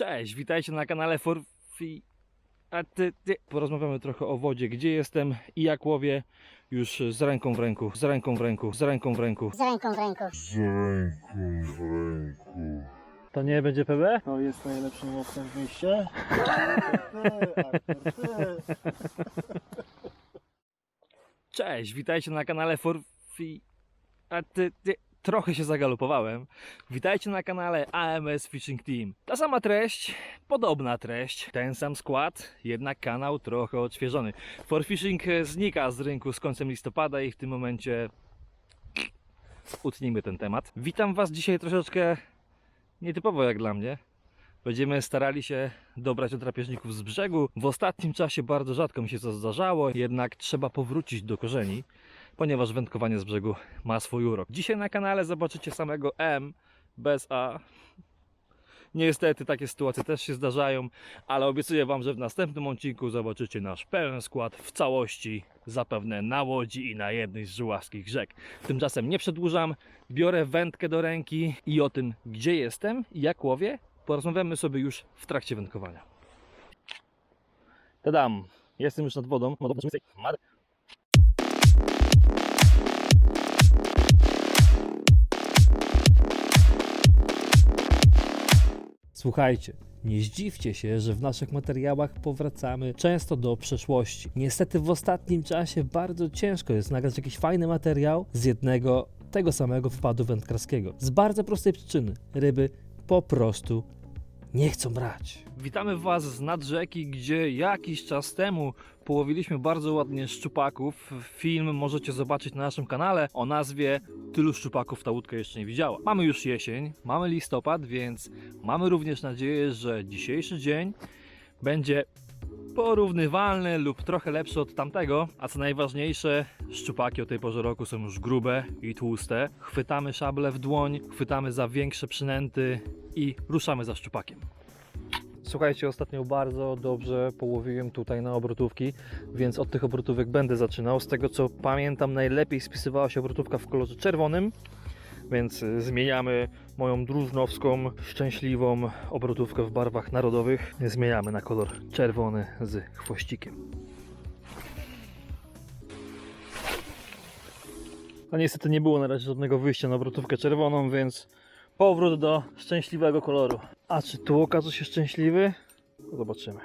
Cześć, witajcie na kanale Forfi. A ty, ty. Porozmawiamy trochę o wodzie, gdzie jestem i jak łowię już z ręką w ręku, z ręką w ręku, z ręką w ręku. Z ręką w ręku. Z ręką w ręku. To nie będzie PB? To jest najlepszym łowcem w mieście. Cześć, witajcie na kanale Forfi. A ty, ty. Trochę się zagalopowałem. Witajcie na kanale AMS Fishing Team. Ta sama treść, podobna treść, ten sam skład, jednak kanał trochę odświeżony. For Fishing e, znika z rynku z końcem listopada i w tym momencie utnijmy ten temat. Witam Was dzisiaj troszeczkę nietypowo jak dla mnie. Będziemy starali się dobrać do drapieżników z brzegu. W ostatnim czasie bardzo rzadko mi się to zdarzało, jednak trzeba powrócić do korzeni, ponieważ wędkowanie z brzegu ma swój urok. Dzisiaj na kanale zobaczycie samego M bez A. Niestety takie sytuacje też się zdarzają, ale obiecuję Wam, że w następnym odcinku zobaczycie nasz pełen skład w całości, zapewne na łodzi i na jednej z żuławskich rzek. Tymczasem nie przedłużam, biorę wędkę do ręki i o tym, gdzie jestem i jak łowię, porozmawiamy sobie już w trakcie wędkowania. Tadam! Jestem już nad wodą. Słuchajcie, nie zdziwcie się, że w naszych materiałach powracamy często do przeszłości. Niestety w ostatnim czasie bardzo ciężko jest nagrać jakiś fajny materiał z jednego tego samego wpadu wędkarskiego. Z bardzo prostej przyczyny. Ryby po prostu nie chcą brać. Witamy Was z nad rzeki, gdzie jakiś czas temu połowiliśmy bardzo ładnie szczupaków. Film możecie zobaczyć na naszym kanale o nazwie Tylu szczupaków ta łódka jeszcze nie widziała. Mamy już jesień, mamy listopad, więc mamy również nadzieję, że dzisiejszy dzień będzie porównywalny lub trochę lepszy od tamtego, a co najważniejsze, szczupaki o tej porze roku są już grube i tłuste. Chwytamy szable w dłoń, chwytamy za większe przynęty i ruszamy za szczupakiem. Słuchajcie, ostatnio bardzo dobrze połowiłem tutaj na obrotówki, więc od tych obrotówek będę zaczynał. Z tego co pamiętam, najlepiej spisywała się obrotówka w kolorze czerwonym, więc zmieniamy moją drużnowską, szczęśliwą obrotówkę w barwach narodowych. Zmieniamy na kolor czerwony z chwościkiem. No niestety nie było na razie żadnego wyjścia na obrotówkę czerwoną, więc powrót do szczęśliwego koloru. A czy tu okaże się szczęśliwy? Zobaczymy.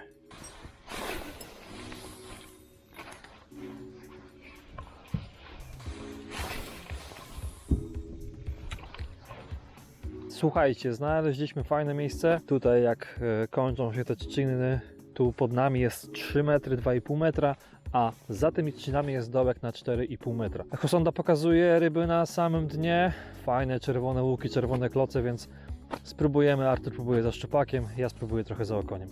Słuchajcie, znaleźliśmy fajne miejsce. Tutaj jak e, kończą się te trzciny, tu pod nami jest 3 metry, 2,5 metra, a za tymi trzcinami jest dołek na 4,5 metra. Echosonda pokazuje ryby na samym dnie. Fajne czerwone łuki, czerwone kloce, więc spróbujemy. Artur próbuje za szczupakiem, ja spróbuję trochę za okoniem.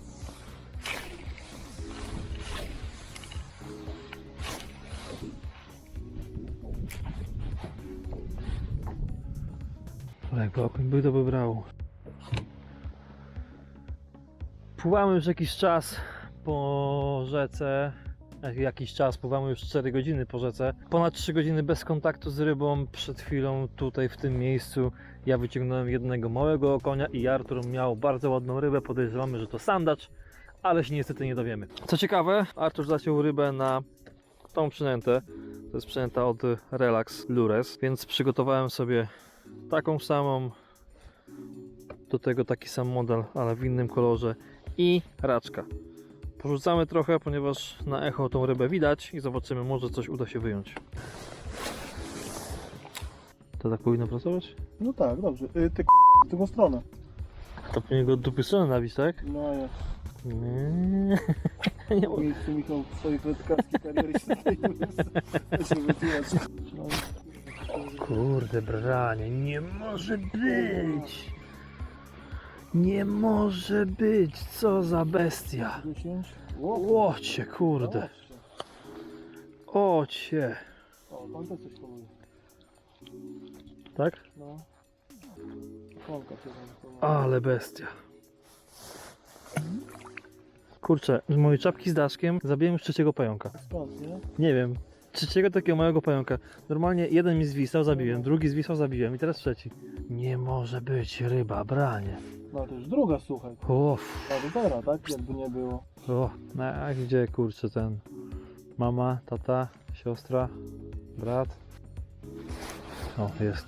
Jakby okoń był, to by brał. Pływamy już jakiś czas po rzece. Jak Jakiś czas, pływamy już 4 godziny po rzece. Ponad 3 godziny bez kontaktu z rybą. Przed chwilą tutaj w tym miejscu ja wyciągnąłem jednego małego okonia i Artur miał bardzo ładną rybę. Podejrzewamy, że to sandacz, ale się niestety nie dowiemy. Co ciekawe, Artur zaciął rybę na tą przynętę. To jest przynęta od Relax Lures, więc przygotowałem sobie taką samą. Do tego taki sam model, ale w innym kolorze i raczka. Porzucamy trochę, ponieważ na echo tą rybę widać i zobaczymy, może coś uda się wyjąć. To tak powinno pracować? No tak, dobrze. Y, Ty k***a, w drugą stronę. To powinien go od dupy strony nabić, tak? No a jak Nie. Nie w miejscu Michał w swojej wędkarskiej kariery się tutaj się wytłumaczy. Kurde branie, nie może być! Nie może być, co za bestia! 10. Łocie, kurde. Ocie. O, pan też coś poluje. Tak? No. Kolka się tam Ale bestia. Kurczę, z mojej czapki z daszkiem zabiłem już trzeciego pająka. Skąd, nie? Nie wiem. Trzeciego takiego małego pająka. Normalnie jeden mi zwisał, zabiłem, drugi zwisał, zabiłem i teraz trzeci. Nie może być ryba, branie. No to już druga, słuchaj. Uff. Prawie zera, tak? Jakby nie było. O, no a gdzie kurczę ten? Mama, tata, siostra, brat. O, jest.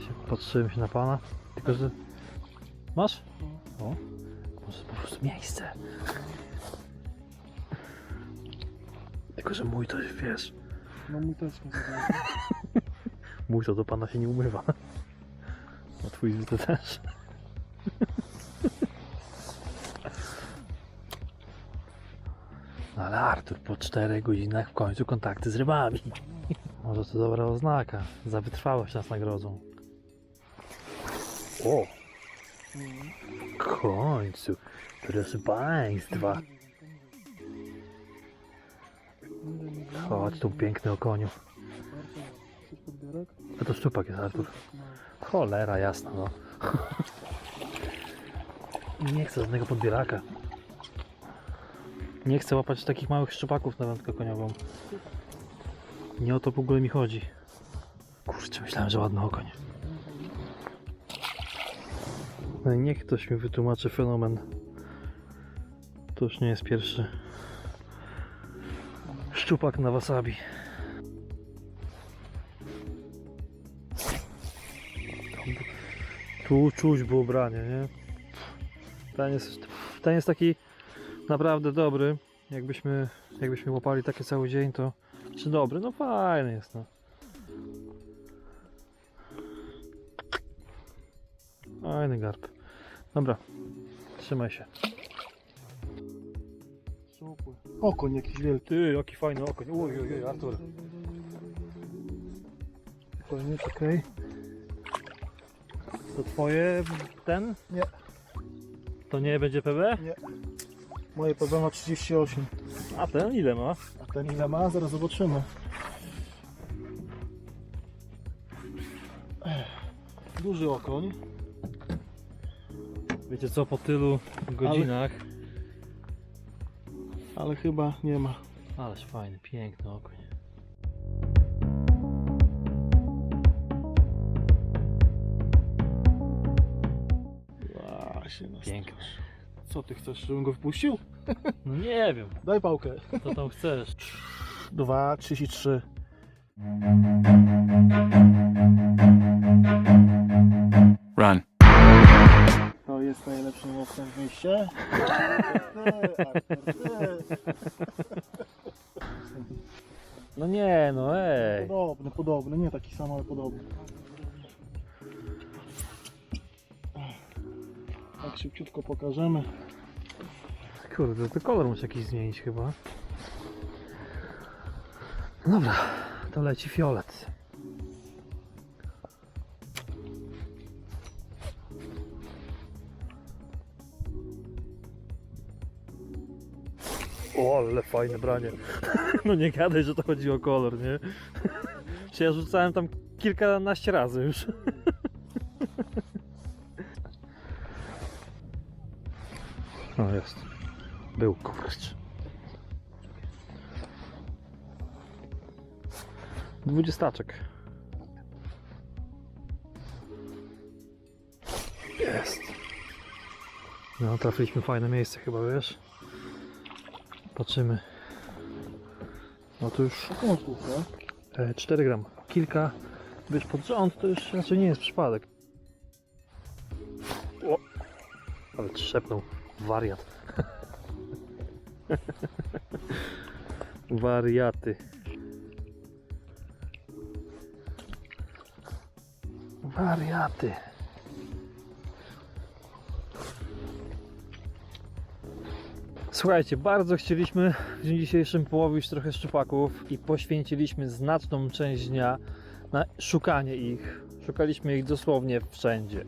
Się, patrzymy się na pana. Tylko, że. Masz? O, może po prostu miejsce. Tylko, że mój to wiesz. No mój też nie zabrał. Mój to do pana się nie umywa. A twój to też. No ale Artur po 4 godzinach w końcu kontakty z rybami. Może to dobra oznaka. Za wytrwałość nas nagrodzą. O! W końcu, proszę państwa. Chodź tu piękny. Chcesz podbierak? A to szczupak jest Artur. Cholera jasna no. Nie chcę żadnego podbieraka. Nie chcę łapać takich małych szczupaków na wędkę koniową. Nie o to w ogóle mi chodzi. Kurczę, myślałem, że ładny okoń. No i niech ktoś mi wytłumaczy fenomen. To już nie jest pierwszy. Szczupak na wasabi. Tu czuć było branie, nie? Ten jest, ten jest taki naprawdę dobry. Jakbyśmy, jakbyśmy łapali takie cały dzień, to czy dobry? No fajny jest, no. Fajny garb. Dobra, trzymaj się. Okoń jakiś wielki. Ty, jaki fajny okoń. Oj, oj, oj, Artur. Spokojnie, czekaj. To twoje ten? Nie. To nie będzie PB? Moje PB ma 38. A ten ile ma? A ten ile ma? Zaraz zobaczymy. Ech, Duży okoń. Wiecie co, po tylu godzinach. Ale chyba nie ma. Ależ fajny, piękny okoń. Właśnie, no. Piękny. Co ty chcesz, żebym go wpuścił? No nie wiem, Daj pałkę. co tam chcesz. 2, 33. Run. Jest najlepszy łowcem w mieście. Ty, Artur, ty. No nie, no ej. Podobny, podobny, nie taki sam, ale podobny. Tak szybciutko pokażemy. Kurde, to kolor muszę jakiś zmienić chyba. Dobra, to leci fiolet. O, ale fajne branie. No nie gadaj, że to chodzi o kolor, nie? Czy ja rzucałem tam kilkanaście razy już. O, jest. Był kurcz. Dwudziestaczek. Jest. No, trafiliśmy fajne miejsce chyba, wiesz? Patrzymy. No to już szkówkę. e, 4 gram. Kilka, wiesz, pod rząd to już raczej nie jest przypadek. O! Ale trzepnął. Wariat. Wariaty. Wariaty. Słuchajcie, bardzo chcieliśmy w dniu dzisiejszym połowić trochę szczupaków i poświęciliśmy znaczną część dnia na szukanie ich. Szukaliśmy ich dosłownie wszędzie.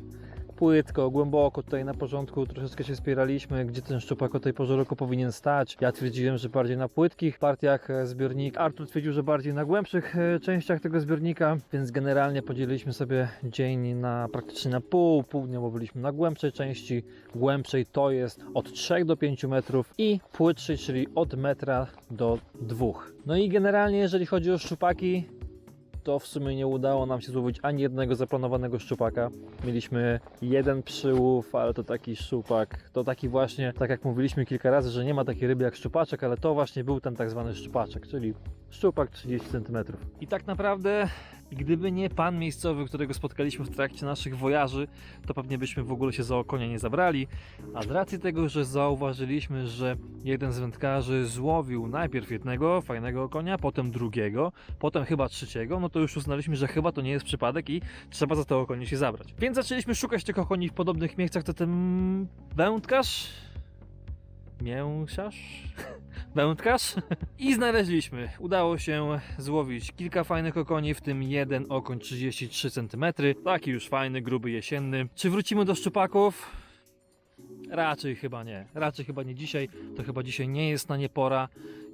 Płytko, głęboko, tutaj na porządku troszeczkę się spieraliśmy, gdzie ten szczupak o tej porze roku powinien stać. Ja twierdziłem, że bardziej na płytkich partiach e, zbiornika. Artur twierdził, że bardziej na głębszych e, częściach tego zbiornika, więc generalnie podzieliliśmy sobie dzień na praktycznie na pół. Pół dnia byliśmy na głębszej części. Głębszej to jest od 3 do 5 metrów i płytszej, czyli od metra do 2. No i generalnie jeżeli chodzi o szczupaki, to w sumie nie udało nam się złowić ani jednego zaplanowanego szczupaka. Mieliśmy jeden przyłów, ale to taki szczupak, to taki właśnie, tak jak mówiliśmy kilka razy, że nie ma takiej ryby jak szczupaczek, ale to właśnie był ten tak zwany szczupaczek, czyli szczupak 30 cm. I tak naprawdę, gdyby nie pan miejscowy, którego spotkaliśmy w trakcie naszych wojaży, to pewnie byśmy w ogóle się za okonia nie zabrali. A z racji tego, że zauważyliśmy, że jeden z wędkarzy złowił najpierw jednego fajnego konia, potem drugiego, potem chyba trzeciego, no to już uznaliśmy, że chyba to nie jest przypadek i trzeba za tego konia się zabrać. Więc zaczęliśmy szukać tych koni w podobnych miejscach, to ten wędkarz mięsiarz? Wędkarz? I znaleźliśmy. Udało się złowić kilka fajnych okoni, w tym jeden okoń 33 cm. Taki już fajny, gruby, jesienny. Czy wrócimy do szczupaków? Raczej chyba nie. Raczej chyba nie dzisiaj. To chyba dzisiaj nie jest na nie pora.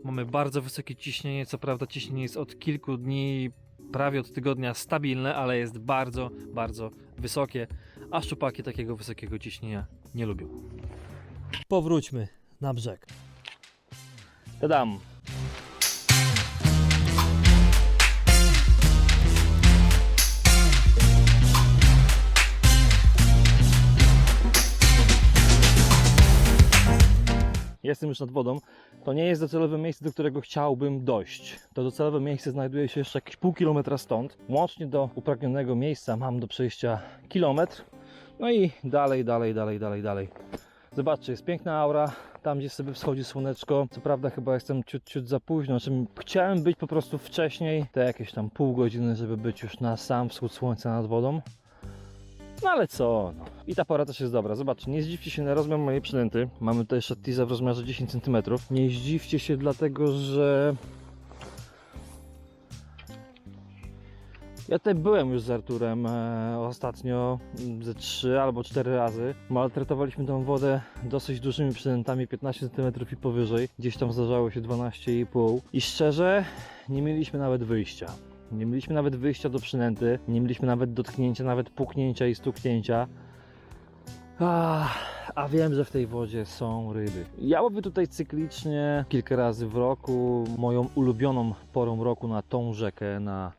Mamy bardzo wysokie ciśnienie. Co prawda ciśnienie jest od kilku dni, prawie od tygodnia stabilne, ale jest bardzo, bardzo wysokie. A szczupaki takiego wysokiego ciśnienia nie lubią. Powróćmy na brzeg. Tadam! Jestem już nad wodą. To nie jest docelowe miejsce, do którego chciałbym dojść. To docelowe miejsce znajduje się jeszcze jakieś pół kilometra stąd. Łącznie do upragnionego miejsca mam do przejścia kilometr. No i dalej, dalej, dalej, dalej, dalej. Zobaczcie, jest piękna aura, tam gdzie sobie wschodzi słoneczko. Co prawda chyba jestem ciut, ciut za późno, znaczy chciałem być po prostu wcześniej, te jakieś tam pół godziny, żeby być już na sam wschód słońca nad wodą. No ale co, no. I ta pora też jest dobra. Zobaczcie, nie zdziwcie się na rozmiar mojej przynęty. Mamy tutaj szattiza w rozmiarze 10 cm. Nie zdziwcie się dlatego, że... Ja tutaj byłem już z Arturem e, ostatnio mm, ze 3 albo 4 razy. Maltretowaliśmy tą wodę dosyć dużymi przynętami, 15 cm i powyżej. Gdzieś tam zdarzało się 12,5. I szczerze, nie mieliśmy nawet wyjścia. Nie mieliśmy nawet wyjścia do przynęty, nie mieliśmy nawet dotknięcia, nawet puknięcia i stuknięcia. A wiem, że w tej wodzie są ryby. Ja łowię tutaj cyklicznie kilka razy w roku. Moją ulubioną porą roku na tą rzekę, na,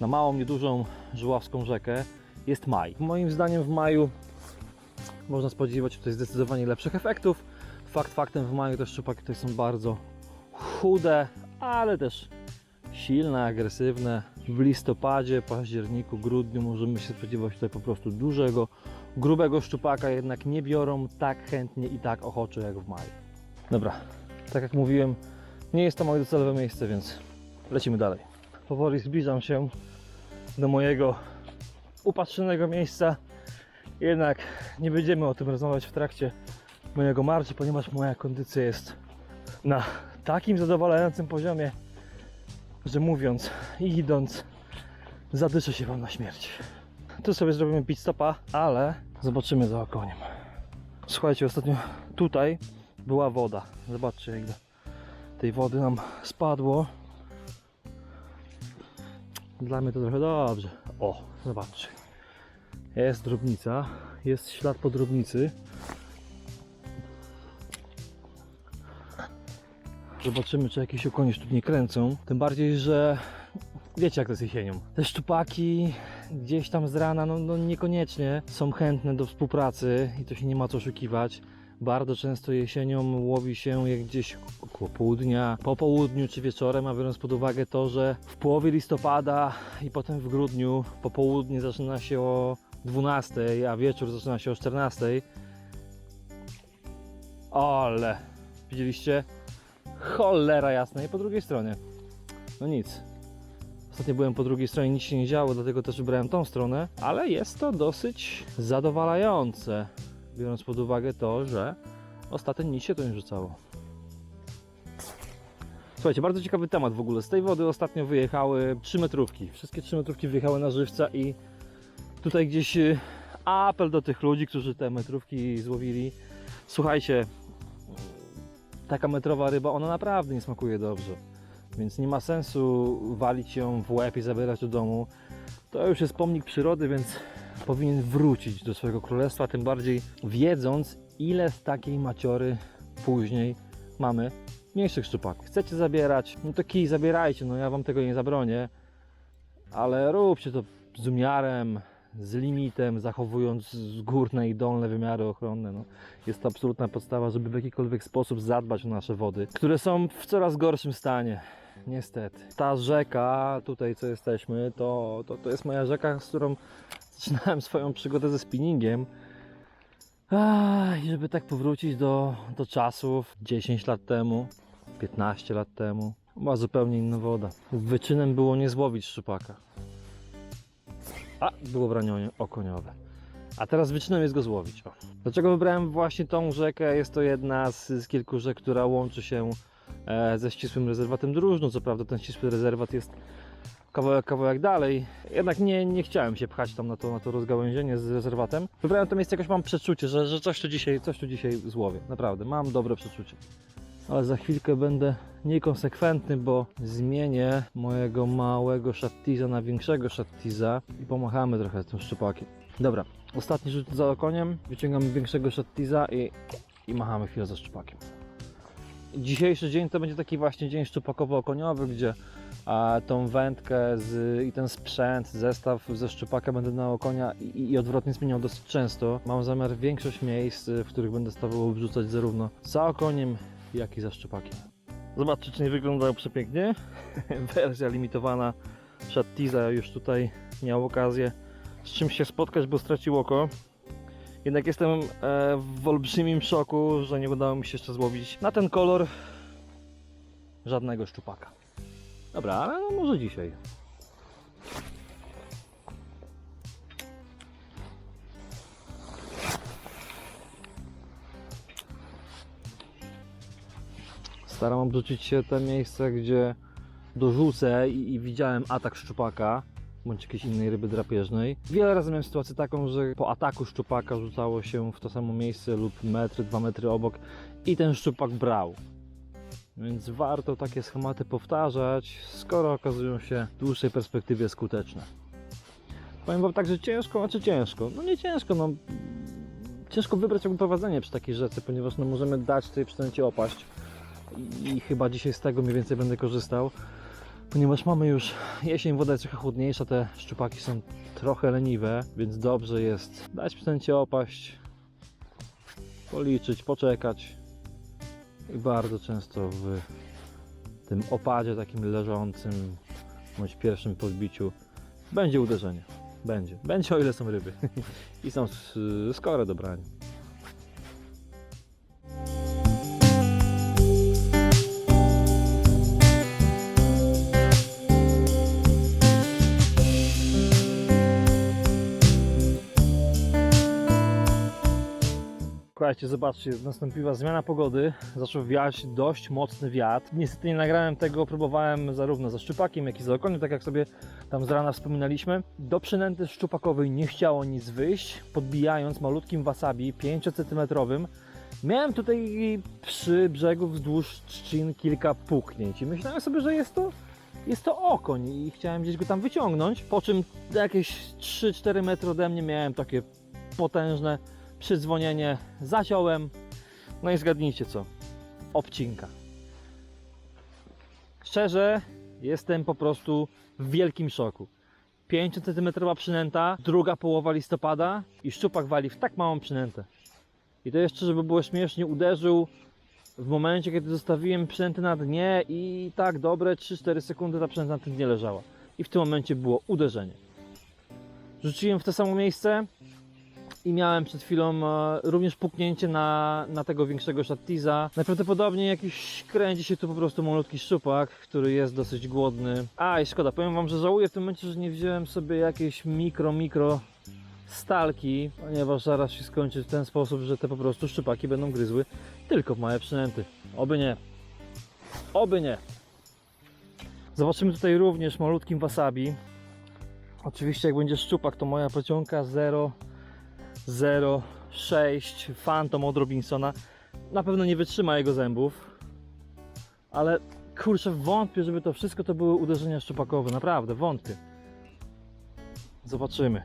na małą, niedużą żuławską rzekę jest maj. Moim zdaniem w maju można spodziewać się tutaj zdecydowanie lepszych efektów. Fakt faktem w maju te szczupaki tutaj są bardzo chude, ale też silne, agresywne. W listopadzie, październiku, grudniu możemy się spodziewać tutaj po prostu dużego, grubego szczupaka, jednak nie biorą tak chętnie i tak ochoczo jak w maju. Dobra, tak jak mówiłem, nie jest to moje docelowe miejsce, więc lecimy dalej. Powoli zbliżam się do mojego upatrzonego miejsca. Jednak nie będziemy o tym rozmawiać w trakcie mojego marszu, ponieważ moja kondycja jest na takim zadowalającym poziomie, że mówiąc i idąc, zadyszę się Wam na śmierć. Tu sobie zrobimy pit stopa, ale zobaczymy za okoniem. Słuchajcie, ostatnio tutaj była woda. Zobaczcie, ile tej wody nam spadło. Dla mnie to trochę dobrze. O, zobaczcie. Jest drobnica, jest ślad po drobnicy. Zobaczymy, czy jakieś okonie nie kręcą. Tym bardziej, że wiecie, jak to jest jesienią. Te szczupaki gdzieś tam z rana, no, no niekoniecznie są chętne do współpracy i to się nie ma co oszukiwać. Bardzo często jesienią łowi się je gdzieś około południa, po południu czy wieczorem, a biorąc pod uwagę to, że w połowie listopada i potem w grudniu popołudnie zaczyna się o 12, a wieczór zaczyna się o 14. Ale widzieliście? Cholera jasna i po drugiej stronie. No nic. Ostatnio byłem po drugiej stronie, nic się nie działo, dlatego też wybrałem tą stronę, ale jest to dosyć zadowalające, biorąc pod uwagę to, że ostatnio nic się tu nie rzucało. Słuchajcie, bardzo ciekawy temat w ogóle. Z tej wody ostatnio wyjechały 3 metrówki. Wszystkie 3 metrówki wyjechały na żywca i tutaj gdzieś y, apel do tych ludzi, którzy te metrówki złowili. Słuchajcie, taka metrowa ryba, ona naprawdę nie smakuje dobrze. Więc nie ma sensu walić ją w łeb i zabierać do domu. To już jest pomnik przyrody, więc powinien wrócić do swojego królestwa, tym bardziej wiedząc, ile z takiej maciory później mamy mniejszych szczupaków. Chcecie zabierać, no to kij zabierajcie, no ja wam tego nie zabronię. Ale róbcie to z umiarem, z limitem, zachowując górne i dolne wymiary ochronne. No, jest to absolutna podstawa, żeby w jakikolwiek sposób zadbać o nasze wody, które są w coraz gorszym stanie. Niestety. Ta rzeka, tutaj co jesteśmy, to, to, to jest moja rzeka, z którą zaczynałem swoją przygodę ze spinningiem. I żeby tak powrócić do, do czasów 10 lat temu, 15 lat temu, była zupełnie inna woda. Wyczynem było nie złowić szczupaka. A, było branie okoniowe. A teraz wyczynem jest go złowić. O. Dlaczego wybrałem właśnie tą rzekę? Jest to jedna z, z kilku rzek, która łączy się ze ścisłym rezerwatem Drużno. Co prawda ten ścisły rezerwat jest kawałek, kawałek dalej. Jednak nie, nie chciałem się pchać tam na to, na to rozgałęzienie z rezerwatem. Wybrałem to miejsce, jakoś mam przeczucie, że, że coś, tu dzisiaj, coś tu dzisiaj złowię. Naprawdę, mam dobre przeczucie. Ale za chwilkę będę niekonsekwentny, bo zmienię mojego małego szattiza na większego szattiza i pomachamy trochę tym szczupakiem. Dobra, ostatni rzut za okoniem, wyciągamy większego szattiza i, i machamy chwilę za szczupakiem. Dzisiejszy dzień to będzie taki właśnie dzień szczupakowo-okoniowy, gdzie a, tą wędkę z, i ten sprzęt, zestaw ze szczupaka będę na okonia i, i odwrotnie zmieniał dosyć często. Mam zamiar większość miejsc, w których będę stawał wrzucać zarówno za okoniem, jak i za szczupakiem. Zobaczcie, czy nie wyglądał przepięknie. Wersja limitowana Shattiza już tutaj miał okazję z czymś się spotkać, bo stracił oko. Jednak jestem e, w olbrzymim szoku, że nie udało mi się jeszcze złowić na ten kolor żadnego szczupaka. Dobra, ale no może dzisiaj. Staram obrzucić się te miejsce, gdzie dorzucę i, i widziałem atak szczupaka bądź jakiejś innej ryby drapieżnej. Wiele razy miałem sytuację taką, że po ataku szczupaka rzucało się w to samo miejsce lub metry, dwa metry obok i ten szczupak brał. Więc warto takie schematy powtarzać, skoro okazują się w dłuższej perspektywie skuteczne. Powiem Wam tak, że ciężko, a czy ciężko? No nie ciężko, no ciężko wybrać prowadzenie przy takiej rzece, ponieważ no możemy dać tej przynęcie opaść i chyba dzisiaj z tego mniej więcej będę korzystał ponieważ mamy już jesień, woda jest trochę chłodniejsza, te szczupaki są trochę leniwe, więc dobrze jest dać przynęcie opaść, policzyć, poczekać i bardzo często w tym opadzie takim leżącym bądź pierwszym podbiciu będzie uderzenie. Będzie. Będzie o ile są ryby i są skore do brania. Słuchajcie, zobaczcie, nastąpiła zmiana pogody, zaczął wiać dość mocny wiatr. Niestety nie nagrałem tego, próbowałem zarówno ze szczupakiem, jak i za okoniem, tak jak sobie tam z rana wspominaliśmy. Do przynęty szczupakowej nie chciało nic wyjść, podbijając malutkim wasabi 5 cm. Miałem tutaj przy brzegu wzdłuż trzcin kilka puknięć i myślałem sobie, że jest to jest to okoń i chciałem gdzieś go tam wyciągnąć, po czym jakieś 3-4 metry ode mnie miałem takie potężne przydzwonienie, zaciąłem, no i zgadnijcie co, obcinka. Szczerze, jestem po prostu w wielkim szoku. 5 cm przynęta, druga połowa listopada i szczupak wali w tak małą przynętę. I to jeszcze, żeby było śmiesznie, uderzył w momencie, kiedy zostawiłem przynętę na dnie i tak dobre 3-4 sekundy ta przynęta na tym dnie leżała. I w tym momencie było uderzenie. Rzuciłem w to samo miejsce, i miałem przed chwilą e, również puknięcie na, na tego większego szattiza. Najprawdopodobniej jakiś kręci się tu po prostu malutki szczupak, który jest dosyć głodny. A i szkoda, powiem wam, że żałuję w tym momencie, że nie wziąłem sobie jakiejś mikro, mikro stalki, ponieważ zaraz się skończy w ten sposób, że te po prostu szczupaki będą gryzły tylko w małe przynęty. Oby nie. Oby nie. Zobaczymy tutaj również malutkim wasabi. Oczywiście jak będzie szczupak, to moja pociąga 0 0,6 Phantom od Robinsona na pewno nie wytrzyma jego zębów, ale kurczę, wątpię, żeby to wszystko to były uderzenia szczupakowe, naprawdę wątpię. Zobaczymy.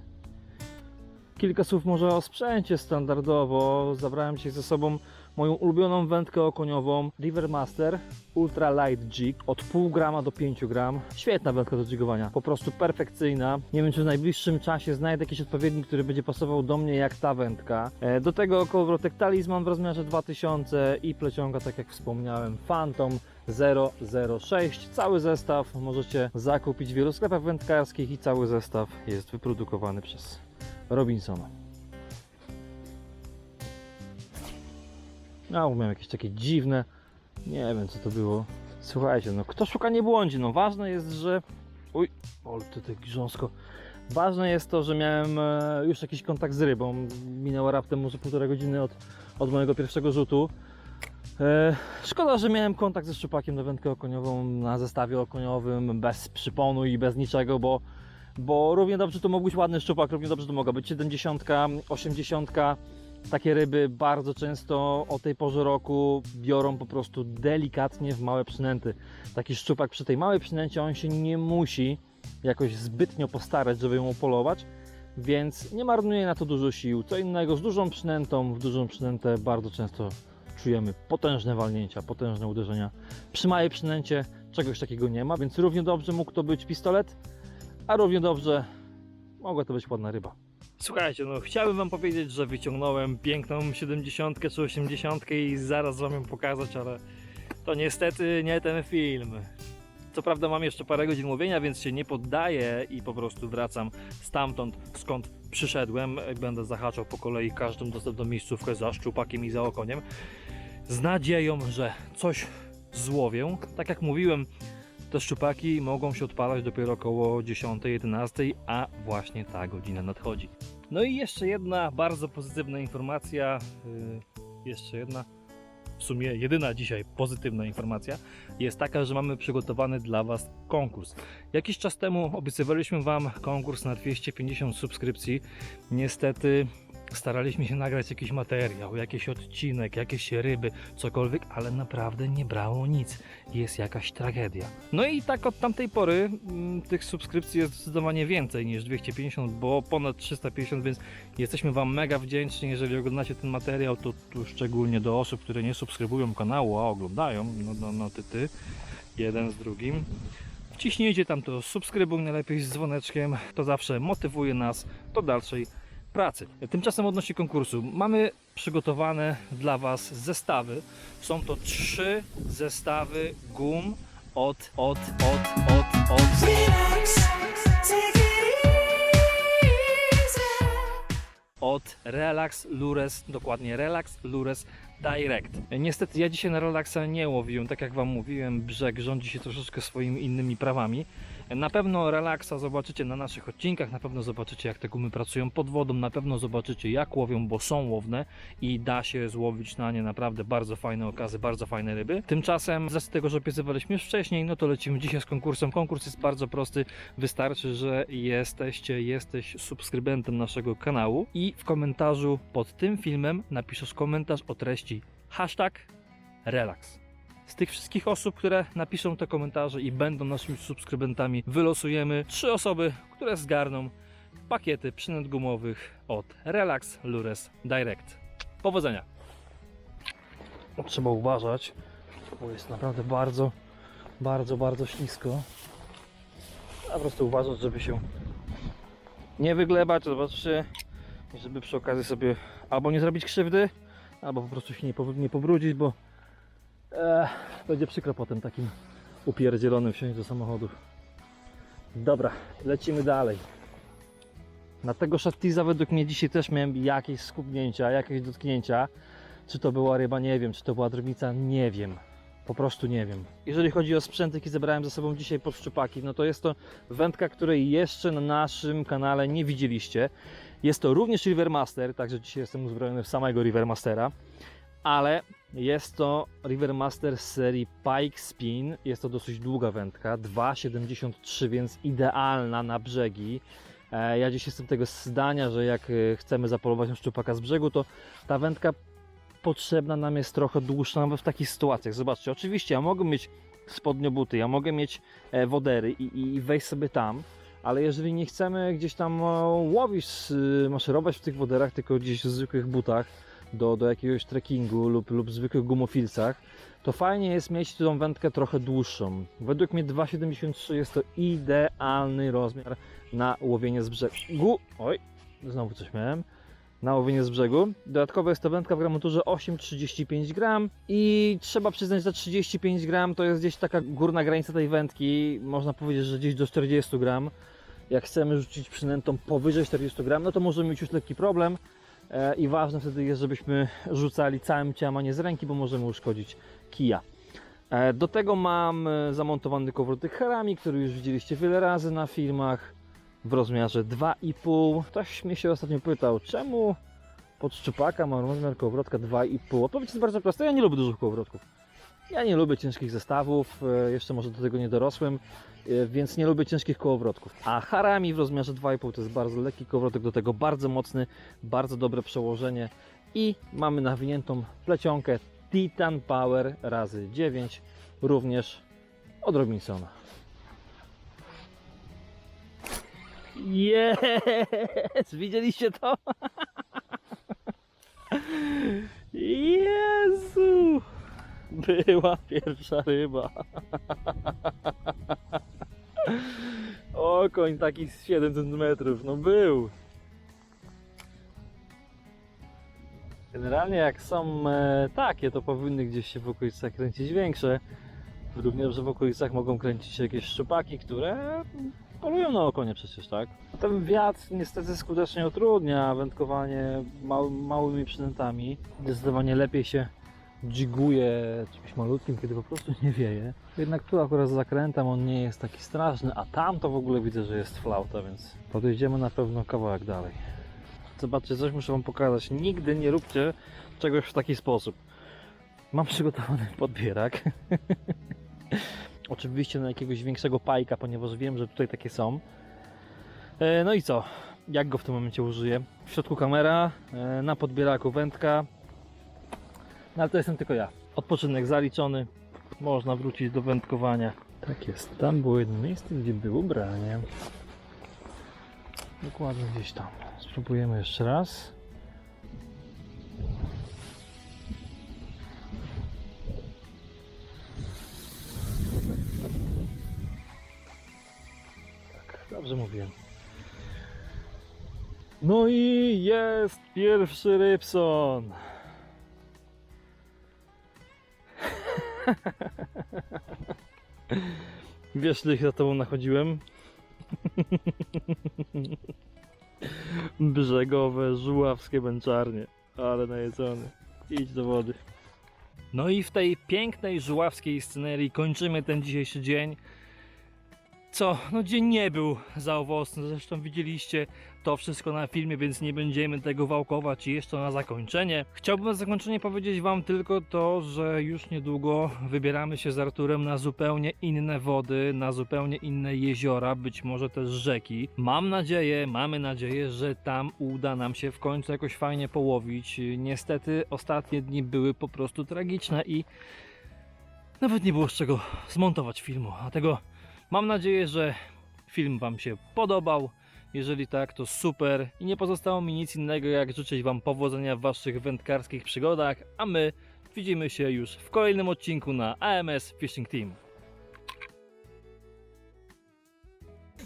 Kilka słów może o sprzęcie standardowo. Zabrałem dzisiaj ze sobą moją ulubioną wędkę okoniową Rivermaster Ultra Light Jig od pół grama do 5 gram. Świetna wędka do jigowania, po prostu perfekcyjna. Nie wiem, czy w najbliższym czasie znajdę jakiś odpowiednik, który będzie pasował do mnie jak ta wędka. E, Do tego kołowrotek Talisman w rozmiarze 2000 i plecionka, tak jak wspomniałem, Phantom 006. Cały zestaw możecie zakupić w wielu sklepach wędkarskich i cały zestaw jest wyprodukowany przez Robinsona. A, miałem jakieś takie dziwne, nie wiem co to było. Słuchajcie, no kto szuka nie błądzi, no ważne jest, że... Uj, to tak grząsko. Ważne jest to, że miałem e, już jakiś kontakt z rybą. Minęło raptem może półtorej godziny od, od mojego pierwszego rzutu. E, szkoda, że miałem kontakt ze szczupakiem na wędkę okoniową na zestawie okoniowym, bez przyponu i bez niczego, bo, bo równie dobrze to mógł być ładny szczupak, równie dobrze to mogła być 70, 80. Takie ryby bardzo często o tej porze roku biorą po prostu delikatnie w małe przynęty. Taki szczupak przy tej małej przynęcie on się nie musi jakoś zbytnio postarać, żeby ją upolować, więc nie marnuje na to dużo sił. Co innego z dużą przynętą, w dużą przynętę bardzo często czujemy potężne walnięcia, potężne uderzenia. Przy małej przynęcie czegoś takiego nie ma, więc równie dobrze mógł to być pistolet, a równie dobrze mogła to być ładna ryba. Słuchajcie, no chciałbym wam powiedzieć, że wyciągnąłem piękną 70 czy 80 i zaraz wam ją pokazać, ale to niestety nie ten film. Co prawda mam jeszcze parę godzin łowienia, więc się nie poddaję i po prostu wracam stamtąd, skąd przyszedłem. Będę zahaczał po kolei każdą dostępną miejscówkę za szczupakiem i za okoniem. Z nadzieją, że coś złowię. Tak jak mówiłem, te szczupaki mogą się odpalać dopiero około 10-11, a właśnie ta godzina nadchodzi. No i jeszcze jedna bardzo pozytywna informacja. Yy, jeszcze jedna, w sumie jedyna dzisiaj pozytywna informacja jest taka, że mamy przygotowany dla Was konkurs. Jakiś czas temu obiecywaliśmy Wam konkurs na 250 subskrypcji. Niestety staraliśmy się nagrać jakiś materiał, jakiś odcinek, jakieś ryby, cokolwiek, ale naprawdę nie brało nic. Jest jakaś tragedia. No i tak od tamtej pory mm, tych subskrypcji jest zdecydowanie więcej niż 250, bo ponad 350, więc jesteśmy Wam mega wdzięczni. Jeżeli oglądacie ten materiał, to tu szczególnie do osób, które nie subskrybują kanału, a oglądają, no, no, no ty, ty, jeden z drugim. Wciśnijcie tam to subskrybuj najlepiej z dzwoneczkiem, to zawsze motywuje nas do dalszej pracy. Tymczasem odnośnie konkursu. Mamy przygotowane dla Was zestawy. Są to trzy zestawy gum od, od, od, od, od, od Relax Lures, dokładnie Relax Lures Direct. Niestety ja dzisiaj na Relaxa nie łowiłem, tak jak Wam mówiłem, brzeg rządzi się troszeczkę swoimi innymi prawami. Na pewno Relaxa zobaczycie na naszych odcinkach, na pewno zobaczycie jak te gumy pracują pod wodą, na pewno zobaczycie jak łowią, bo są łowne i da się złowić na nie naprawdę bardzo fajne okazy, bardzo fajne ryby. Tymczasem z tego, że obiecywaliśmy już wcześniej, no to lecimy dzisiaj z konkursem. Konkurs jest bardzo prosty, wystarczy, że jesteście, jesteś subskrybentem naszego kanału i w komentarzu pod tym filmem napiszesz komentarz o treści hashtag relax. Z tych wszystkich osób, które napiszą te komentarze i będą naszymi subskrybentami, wylosujemy trzy osoby, które zgarną pakiety przynęt gumowych od Relax Lures Direct. Powodzenia! Trzeba uważać, bo jest naprawdę bardzo, bardzo, bardzo ślisko. A po prostu uważać, żeby się nie wyglebać, zobaczcie, żeby przy okazji sobie albo nie zrobić krzywdy, albo po prostu się nie, po, nie pobrudzić, bo będzie przykro potem takim upierdzielonym wsiąść do samochodu. Dobra, lecimy dalej. Na tego szatliza według mnie dzisiaj też miałem jakieś skubnięcia, jakieś dotknięcia. Czy to była ryba, nie wiem. Czy to była drobnica, nie wiem. Po prostu nie wiem. Jeżeli chodzi o sprzęt, jaki zebrałem ze sobą dzisiaj pod szczupaki, no to jest to wędka, której jeszcze na naszym kanale nie widzieliście. Jest to również Rivermaster, także dzisiaj jestem uzbrojony w samego Rivermastera, ale jest to Rivermaster z serii Pike Spin. Jest to dosyć długa wędka, 2,73, więc idealna na brzegi. E, Ja dziś jestem tego zdania, że jak e, chcemy zapolować na szczupaka z brzegu, to ta wędka potrzebna nam jest trochę dłuższa nawet w takich sytuacjach. Zobaczcie, oczywiście ja mogę mieć spodnio buty, ja mogę mieć e, wodery i, i wejść sobie tam, ale jeżeli nie chcemy gdzieś tam łowić, maszerować w tych woderach, tylko gdzieś w zwykłych butach, do, do jakiegoś trekkingu lub, lub zwykłych gumofilcach, to fajnie jest mieć tą wędkę trochę dłuższą. Według mnie 2,73 jest to idealny rozmiar na łowienie z brzegu. Oj, znowu coś miałem. Na łowienie z brzegu. Dodatkowo jest to wędka w gramaturze 8,35 gram i trzeba przyznać, że 35 gram to jest gdzieś taka górna granica tej wędki. Można powiedzieć, że gdzieś do 40 gram. Jak chcemy rzucić przynętą powyżej 40 gram, no to możemy mieć już lekki problem. E, I ważne wtedy jest, żebyśmy rzucali całym ciałem, a nie z ręki, bo możemy uszkodzić kija. E, Do tego mam e, zamontowany kołowrotek Harami, który już widzieliście wiele razy na filmach w rozmiarze 2,5. Ktoś mnie się ostatnio pytał, czemu pod szczupaka mam rozmiar kołowrotka 2,5. Odpowiedź jest bardzo prosta, ja nie lubię dużych kołowrotków. Ja nie lubię ciężkich zestawów, e, jeszcze może do tego nie dorosłem, e, więc nie lubię ciężkich kołowrotków. A Harami w rozmiarze 2,5 to jest bardzo lekki kołowrotek, do tego bardzo mocny, bardzo dobre przełożenie i mamy nawiniętą plecionkę Titan Power razy 9, również od Robinsona. Jest! Widzieliście to? Jezu! Była pierwsza ryba. Okoń taki z 7 cm, no był. Generalnie jak są e, takie, to powinny gdzieś się w okolicach kręcić większe. Również, w okolicach mogą kręcić się jakieś szczupaki, które polują na okonie przecież, tak? Ten wiatr niestety skutecznie utrudnia wędkowanie mał, małymi przynętami. Zdecydowanie lepiej się dźguje czymś malutkim, kiedy po prostu nie wieje. Jednak tu akurat z zakrętem on nie jest taki straszny, a tam to w ogóle widzę, że jest flauta, więc podejdziemy na pewno kawałek dalej. Zobaczcie, coś muszę Wam pokazać. Nigdy nie róbcie czegoś w taki sposób. Mam przygotowany podbierak. Oczywiście na jakiegoś większego pajka, ponieważ wiem, że tutaj takie są. E, No i co? Jak go w tym momencie użyję? W środku kamera, e, na podbieraku wędka. No ale to jestem tylko ja. Odpoczynek zaliczony. Można wrócić do wędkowania. Tak jest. Tam było jedno miejsce, gdzie było branie. Dokładnie gdzieś tam. Spróbujemy jeszcze raz. Tak, dobrze mówiłem. No i jest pierwszy Rybson. Wiesz, ile za tobą nachodziłem? Brzegowe, żuławskie męczarnie. Ale najedzony. Idź do wody. No i w tej pięknej żuławskiej scenerii kończymy ten dzisiejszy dzień. Co? No dzień nie był za owocny, zresztą widzieliście to wszystko na filmie, więc nie będziemy tego wałkować i jeszcze na zakończenie. Chciałbym na zakończenie powiedzieć Wam tylko to, że już niedługo wybieramy się z Arturem na zupełnie inne wody, na zupełnie inne jeziora, być może też rzeki. Mam nadzieję, mamy nadzieję, że tam uda nam się w końcu jakoś fajnie połowić. Niestety ostatnie dni były po prostu tragiczne i nawet nie było z czego zmontować filmu, dlatego mam nadzieję, że film Wam się podobał. Jeżeli tak, to super. I nie pozostało mi nic innego, jak życzyć Wam powodzenia w Waszych wędkarskich przygodach, a my widzimy się już w kolejnym odcinku na AMS Fishing Team.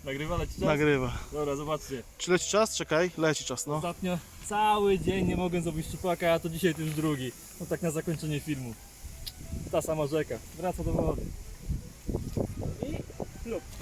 Nagrywa leci czas? Nagrywa. Dobra, zobaczcie. Czy leci czas? Czekaj, leci czas, no. Ostatnio cały dzień nie mogłem zrobić szczupaka, a to dzisiaj to już drugi. No tak na zakończenie filmu. Ta sama rzeka. Wraca do wody. I lub.